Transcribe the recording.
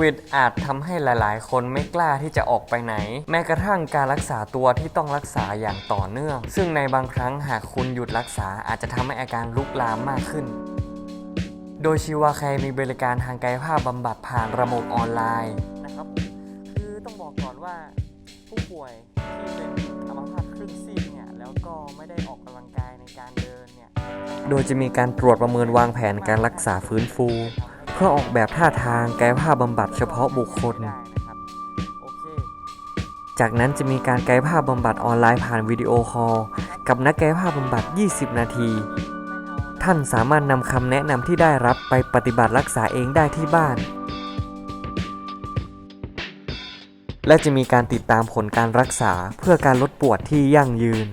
วิดอาจทำให้หลายๆ คนไม่กล้าที่จะออกไปไหน แม้กระทั่งการรักษาตัวที่ต้องรักษาอย่างต่อเนื่อง ซึ่งในบางครั้งหากคุณหยุดรักษาอาจจะทำให้อาการลุกลามมากขึ้นโดยชิวาแคร์มีบริการทางกายภาพบำบัดผ่านระบบออนไลน์นะครับคือต้องบอกก่อนว่าผู้ป่วยที่เป็นอัมพาตครึ่งซีกเนี่ยแล้วก็ไม่ได้ออกกำลังกายในการเดินเนี่ยโดยจะมีการตรวจประเมินวางแผนการรักษาฟื้นฟู เพื่อออกแบบท่าทางกายภาพบำบัดเฉพาะบุคคล จากนั้นจะมีการกายภาพบำบัดออนไลน์ผ่านวิดีโอคอลกับนักกายภาพบำบัด 20 นาที ท่านสามารถนำคำแนะนำที่ได้รับไปปฏิบัติรักษาเองได้ที่บ้าน และจะมีการติดตามผลการรักษาเพื่อการลดปวดที่ยั่งยืน